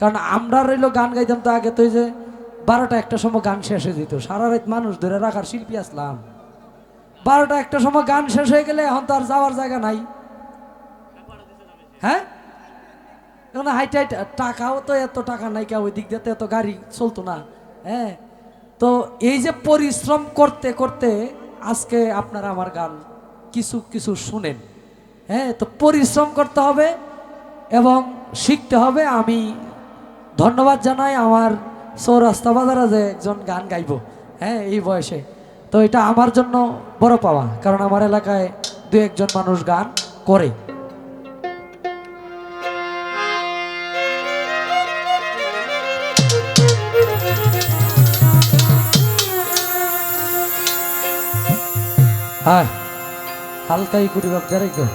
কারণ আমরা রইল গান গাইতাম তো আগে তো যে বারোটা একটা সময় গান শেষ হয়ে যেত। সারা রাত মানুষ ধরে রাখার শিল্পী আসলাম। বারোটা একটা সময় গান শেষ হয়ে গেলে এখন তো আর যাওয়ার জায়গা নাই। হ্যাঁ? এখন হাইট টাকাও তো এত টাকা নাই কে ওই দিক দিয়ে এত গাড়ি চলতো না। হ্যাঁ? তো এই যে পরিশ্রম করতে করতে আজকে আপনারা আমার গান কিছু কিছু শুনেন। হ্যাঁ? তো পরিশ্রম করতে হবে এবং শিখতে হবে। আমি ধন্যবাদ জানাই আমার সৌরাস্তা বাজারে যে একজন গান গাইবো হ্যাঁ এই বয়সে। তো এটা আমার জন্য বড় পাওয়া, কারণ আমার এলাকায় দু একজন মানুষ গান করে। হ্যাঁ হালকাই করি বাপদারে গো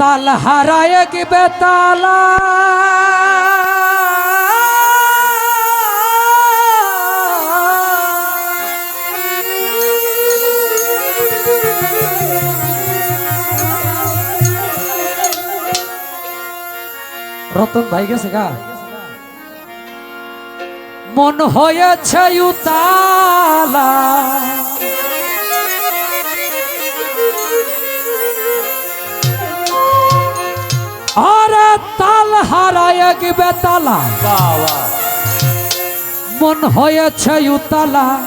তাল হারায় কি বেতালা? রতন ভাই গেছে গা। মন হয়েছে উতালা। আরে তাল হারায় কি বেতালা। মন হয়েছে উতালা।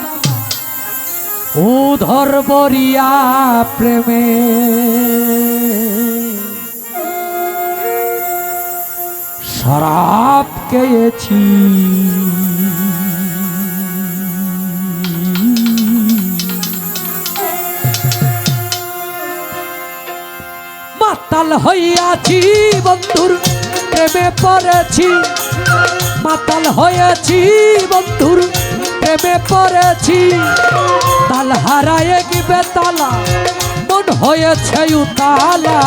উধর বরিয়া প্রেমে। শরাব খেয়েছি। মাতাল হইয়াছি বন্ধুর প্রেমে পড়েছি। মাতাল হয়েছি বন্ধুর প্রেমে পড়েছি। তাল হারায় কি বেতালা মন হয়েছে উতালা।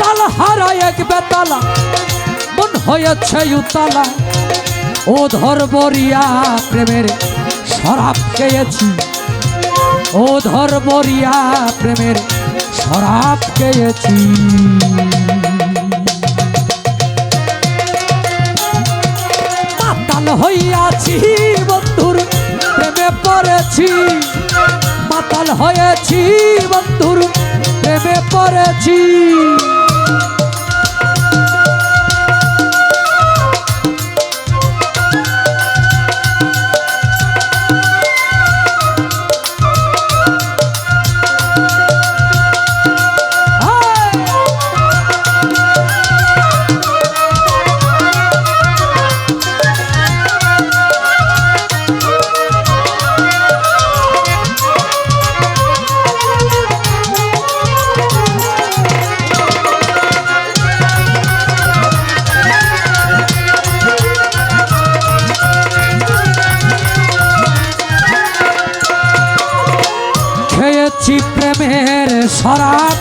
তাল হারায় এক বেতালা মন হয়েছে উতালা। ও ধর বরিয়া প্রেমের শরাব খেয়েছি। ও ধর বরিয়া প্রেমের শরাব খেয়েছি মাতাল হইয়াছি বন্ধুর প্রেমে পড়েছি। মাতাল হয়েছি বন্ধুর প্রেমে পড়েছি। প্রেমের সরাব।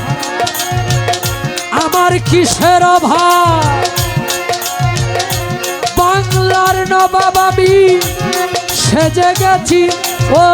আমার কিসের অভাব? বাংলার নবাবাবি সেজে গেছি। ও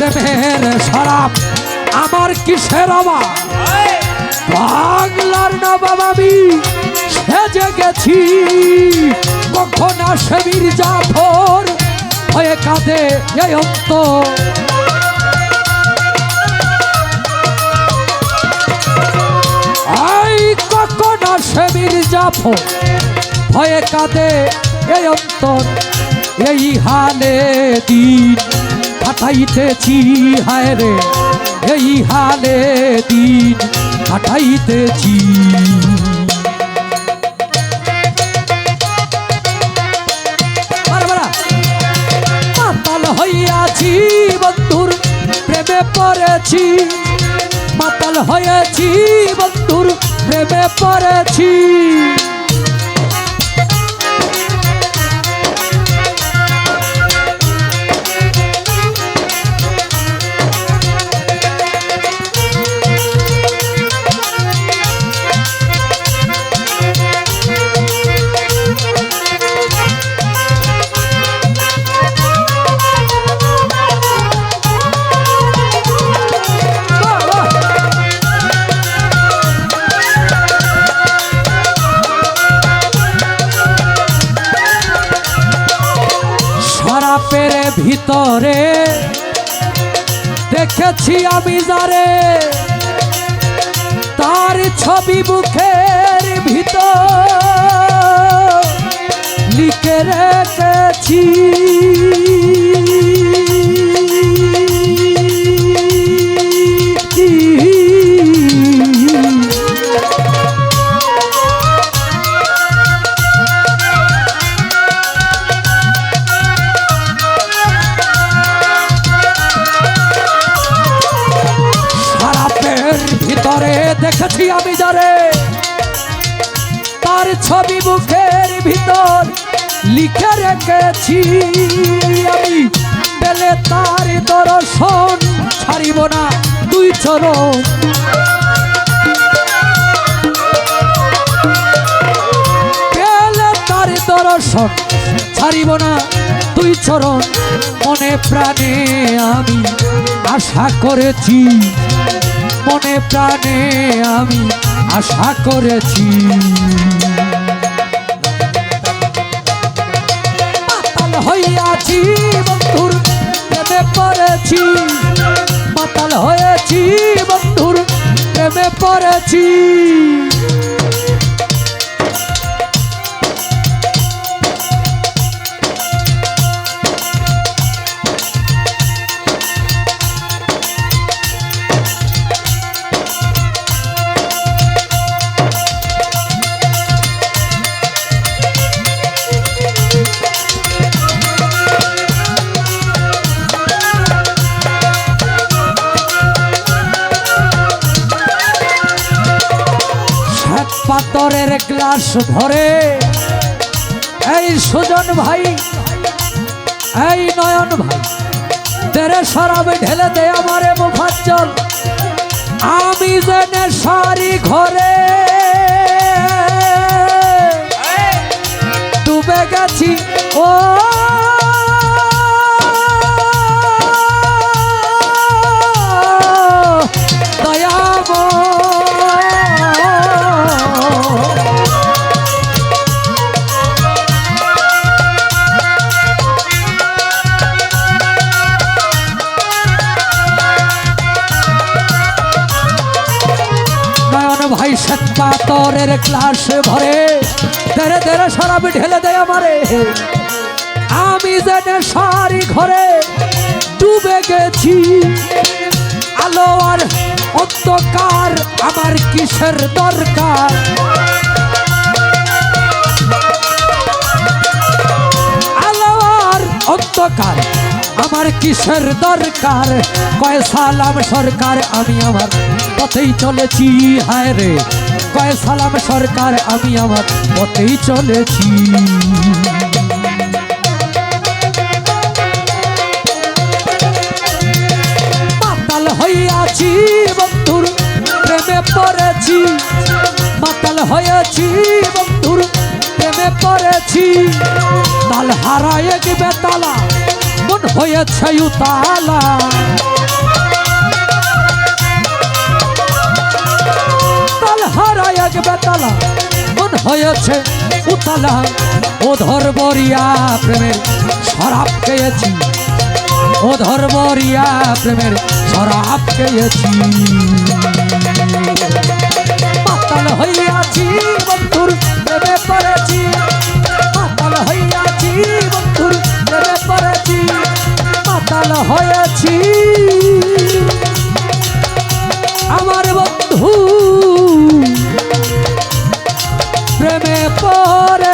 প্রেমের শরাব আমার কিসের অভাব? বাংলার নবাব আমি সেজে গেছি। কখন আসে মির্জাফর? হয়ে কাঁদে এই অন্ত। আই কখন আসে মির্জাফর? ভয়ে কাঁদে এই অন্তর। এই হালে দিন কাটাইতেছি হায় রে। এই হালে দিন কাটাইতেছি। মাতাল হইয়াছি বন্ধুর প্রেমে পড়েছি। মাতাল হয়েছি বন্ধুর প্রেমে পড়েছি। ভিতরে। দেখেছি আমি যারে। তার ছবি মুখের ভিতর লিখে রেখেছি। দেখেছি আমি যারে। তার ছবি মুখের ভিতর লিখে রেখেছি আমি। পেলে তার দর্শন ছাড়িব না দুই চরণ। দর্শন ছাড়িব না দুই চরণ। মনে প্রাণে আমি আশা করেছি। মনে প্রাণে আমি আশা করেছি। মাতাল হইয়াছি বন্ধুর প্রেমে পড়েছি। মাতাল হয়েছি বন্ধুর প্রেমে পড়েছি। সাত ক্লাস ভরে। এই সুজন ভাই, এই নয়ন ভাই, তেরে সরাবে ঢেলে দে আমারে মুফাজ্জল। আমি যে সারি ঘরে পাতরের ক্লাস ভরে ধরে ধরে শরাব ঢেলে দেয় আমারে। আমি জেনে সারি ঘরে ডুবে গেছি, আলো আর অন্ধকার আমার কিসের দরকার? আলো আর অন্ধকার আমার কিসের দরকার? কয় সালাম সরকার, আমি আমার পথেই চলেছি, হায় রে। কয় সালাম সরকার, আমি আমার পথেই চলেছি। মাতাল হইয়াছি বন্ধুর প্রেমে পড়েছি। মাতাল হয়েছি বন্ধুর প্রেমে পড়েছি। তাল হারায় গিবে তালা মন হয়েছে উতালা। মন হারায় এক বেতালা। মন হয়েছে উতালা। ও ধর্মরিয়া প্রেমের শরাব খেয়েছি। ও ধর্মরিয়া প্রেমের শরাব খেয়েছি। পাতাল হইয়াছি বন্ধুর প্রেমে পড়েছি। পাতাল হইয়াছি বন্ধুর প্রেমে পড়েছি। পাতাল হয়েছি। আমার বন্ধু পরে